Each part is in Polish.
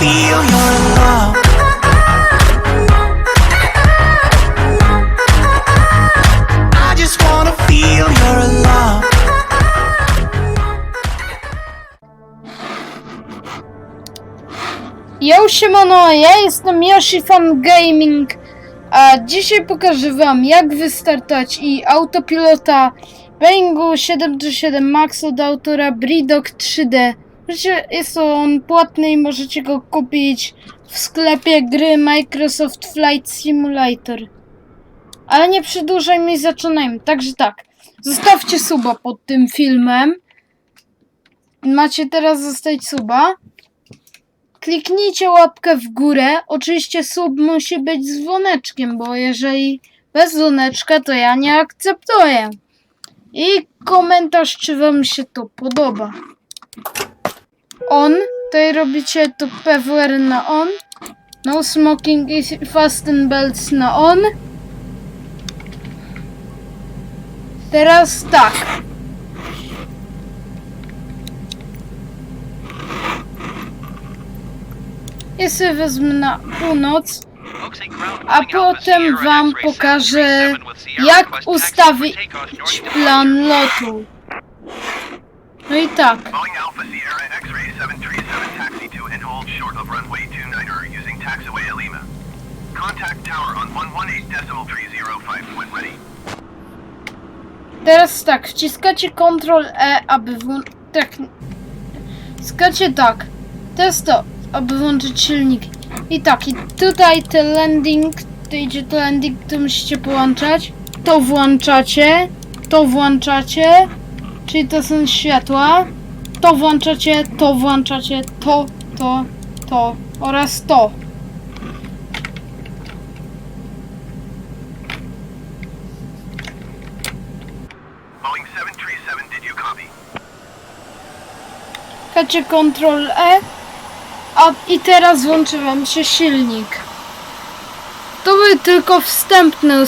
feel you're in love. I just wanna feel you're in love. Yo siemano, ja jestem Yoshi Fan Gaming, a dzisiaj pokażę wam jak wystartować i autopilota Boeingu 737 Max od autora Bridog 3D. Wiecie, jest on płatny i możecie go kupić w sklepie gry Microsoft Flight Simulator. Ale nie przedłużajmy i zaczynajmy. Także tak, zostawcie suba pod tym filmem. Macie teraz zostawić suba. Kliknijcie łapkę w górę. Oczywiście sub musi być z dzwoneczkiem, bo jeżeli bez dzwoneczka, to ja nie akceptuję. I komentarz, czy wam się to podoba. On, tutaj robicie to PWR na on. No smoking i fasten belts na on. Teraz tak. Ja sobie wezmę na północ, a potem wam pokażę jak ustawić plan lotu. No i tak, Boeing Alpha Sierra X-ray 737 taxi to and hold short of runway 29er using taxiway Lima. Contact tower on 118.305 when ready. teraz tak, wciskacie Ctrl E, aby włączyć, tak, wciskacie tak, teraz to, aby włączyć silnik. I tak, i tutaj ten landing, to idzie to landing, to musicie połączać. To włączacie, to włączacie, czyli to są światła. To włączacie, to włączacie, to, to, to oraz to. Boeing 737, did you copy? Klikacie Ctrl E, a i teraz włączy wam się silnik. To były tylko wstępne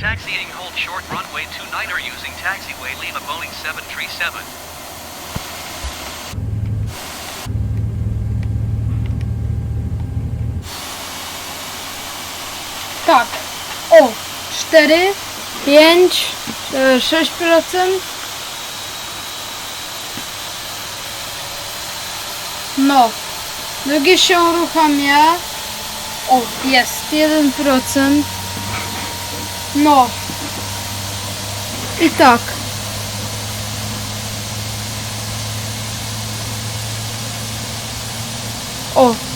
Taxiing hold short runway 29er using taxiway Lima Boeing 737. Tak. O! 4, 5, 6%. No. Drugie się uruchamia. O, jest. 1%. No. I tak. O.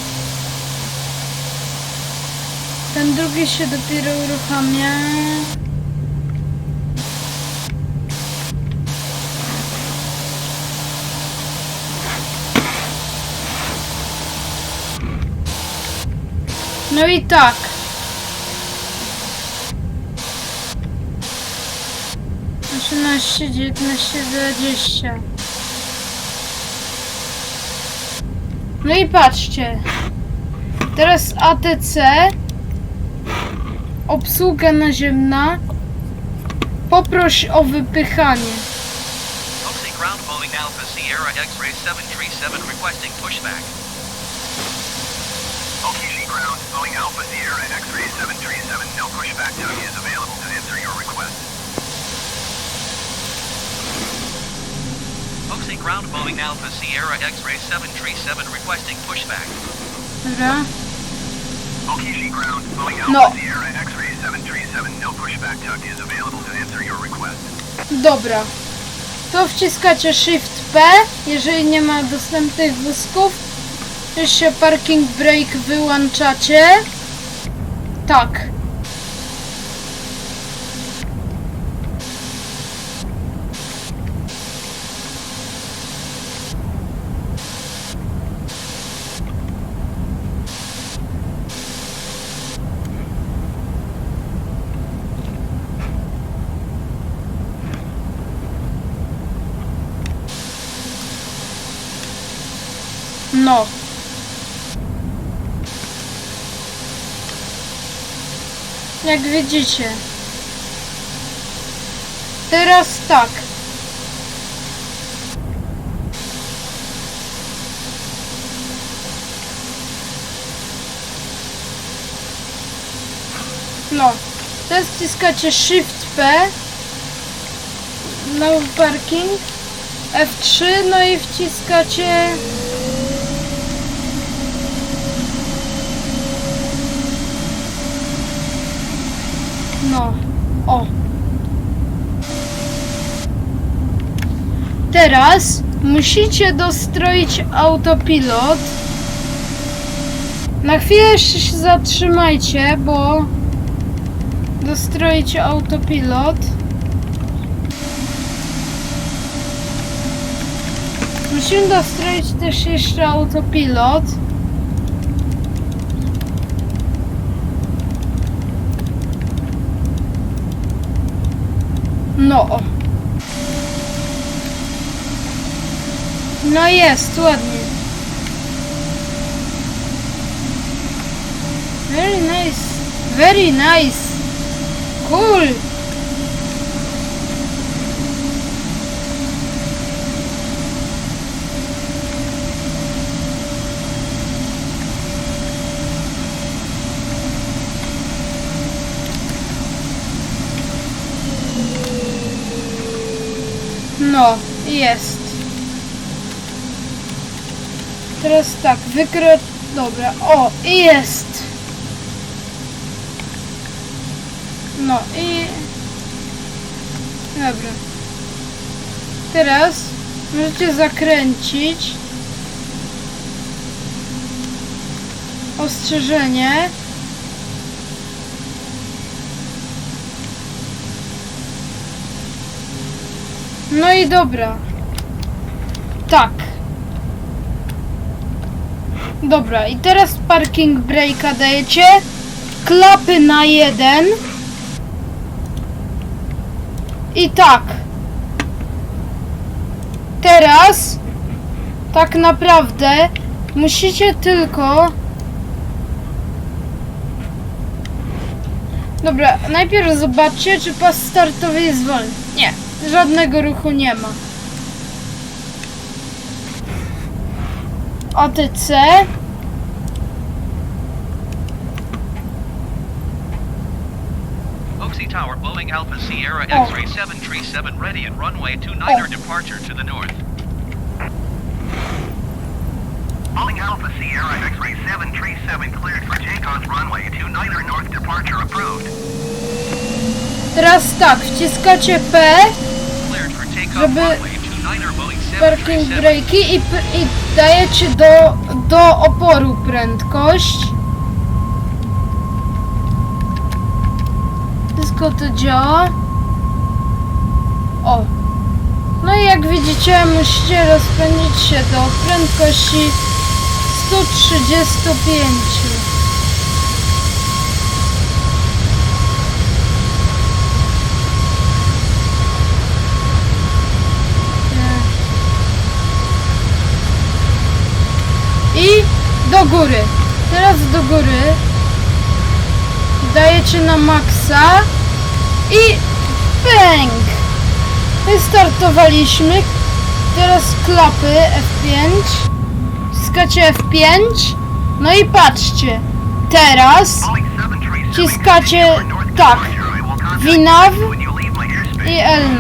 Ten drugi się dopiero uruchamia. No i tak. Osiemnaście, dziewiętnaście, dwadzieścia. No i patrzcie. Teraz ATC obsługa naziemna. Poproś o wypychanie. Oakley ground Boeing Alpha Sierra X-ray 737 requesting pushback. Okishi ground, Boeing Alpha Sierra X-ray 737, no pushback is available to answer your request. Oakley ground Boeing Alpha Sierra X-ray 737 requesting pushback. Dobra. Okishi ground, Boeing Alpha No. Sierra X-ray 737, no. Dobra. To wciskacie Shift P, jeżeli nie ma dostępnych wózków. Jeszcze parking brake wyłączacie. Tak. No. Jak widzicie. Teraz tak. No. Teraz wciskacie Shift P. No parking. F3, no i wciskacie No, o. Teraz musicie dostroić autopilot. Na chwilę jeszcze się zatrzymajcie, bo dostroicie autopilot. Musimy dostroić też jeszcze autopilot. No. No jest, ładnie. Very nice. Very nice. Cool. No, jest. Teraz tak, wykro... Dobra, o, i jest. No i... Dobra. Teraz możecie zakręcić. Ostrzeżenie. No i dobra. Tak. Dobra, i teraz parking breaka dajecie. Klapy na jeden. I tak. Teraz tak naprawdę musicie tylko Dobra, najpierw zobaczcie, czy pas startowy jest wolny. Nie, żadnego ruchu nie ma. OTC. Oxy Tower, Boeing Alpha Sierra. X-ray 737 ready and runway 29er departure to the north. Boeing Alpha Sierra X-ray 737 cleared for takeoff runway 29er north departure approved. Teraz tak, wciskacie P, Żeby runway 29er Boeing parking 737. breaki i, i dajecie do, do oporu prędkość. Wszystko to działa. O. No i jak widzicie, musicie rozpędzić się do prędkości 135. I do góry. Teraz do góry. Dajecie na maksa. I pęk. Wystartowaliśmy. Teraz klapy F5. Wciskacie F5. No i patrzcie. Teraz Boeing 737 Wciskacie tak. departure. I will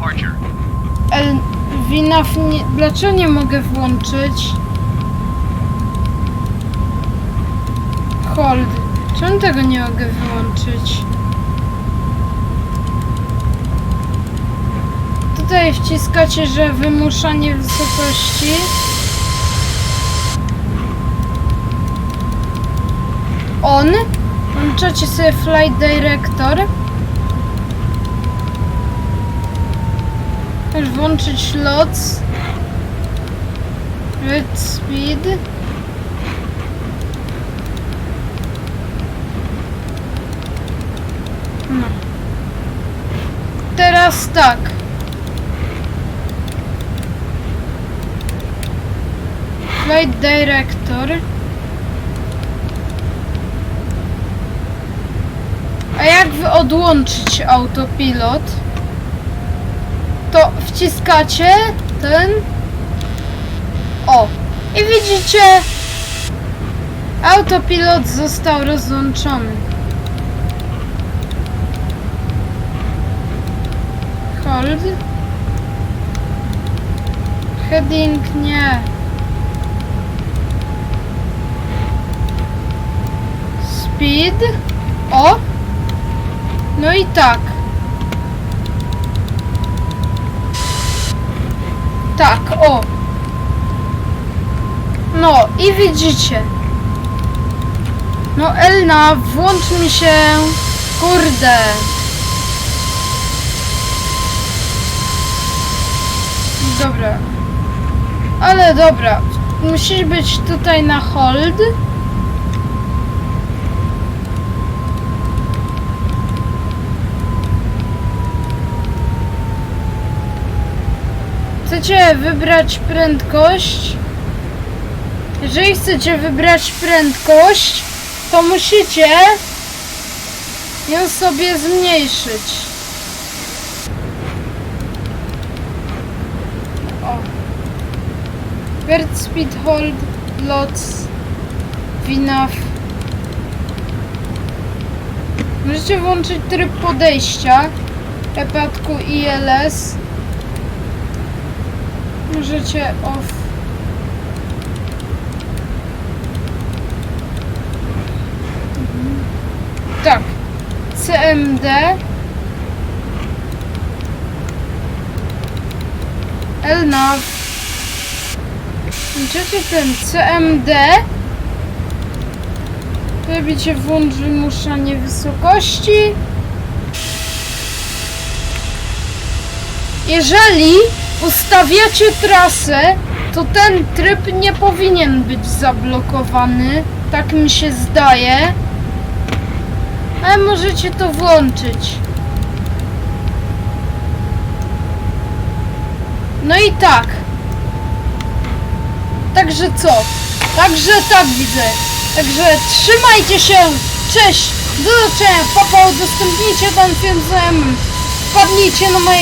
departure. El nie... Dlaczego nie mogę włączyć? Hold. Czemu tego nie mogę wyłączyć? Tutaj wciskacie, że wymuszanie wysokości. On. Włączacie sobie Flight Director. Też włączyć lots. Red speed. No. teraz tak. Flight Director. A jak wy odłączyć autopilot? To wciskacie ten. O! I widzicie, autopilot został rozłączony. Hold. Heading nie. Speed. O! No i tak. Tak, o. No i widzicie. No Elna, włącz mi się. Kurde. Dobra. Ale dobra. Musisz być tutaj na hold. Chcecie wybrać prędkość? Jeżeli chcecie wybrać prędkość, to musicie ją sobie zmniejszyć. O. Bird speed hold lots enough. Możecie włączyć tryb podejścia w przypadku ILS. Możecie off. Mhm. Tak. CMD. LNAV. Możecie ten CMD. Robicie włącz wymuszanie wysokości. Jeżeli ustawiacie trasę, to ten tryb nie powinien być zablokowany. Tak mi się zdaje. Ale możecie to włączyć. No i tak. Także co? Także tak widzę. Także trzymajcie się. Cześć. Do zobaczenia. Papa, udostępnijcie ten film znajomym. Wpadnijcie na moje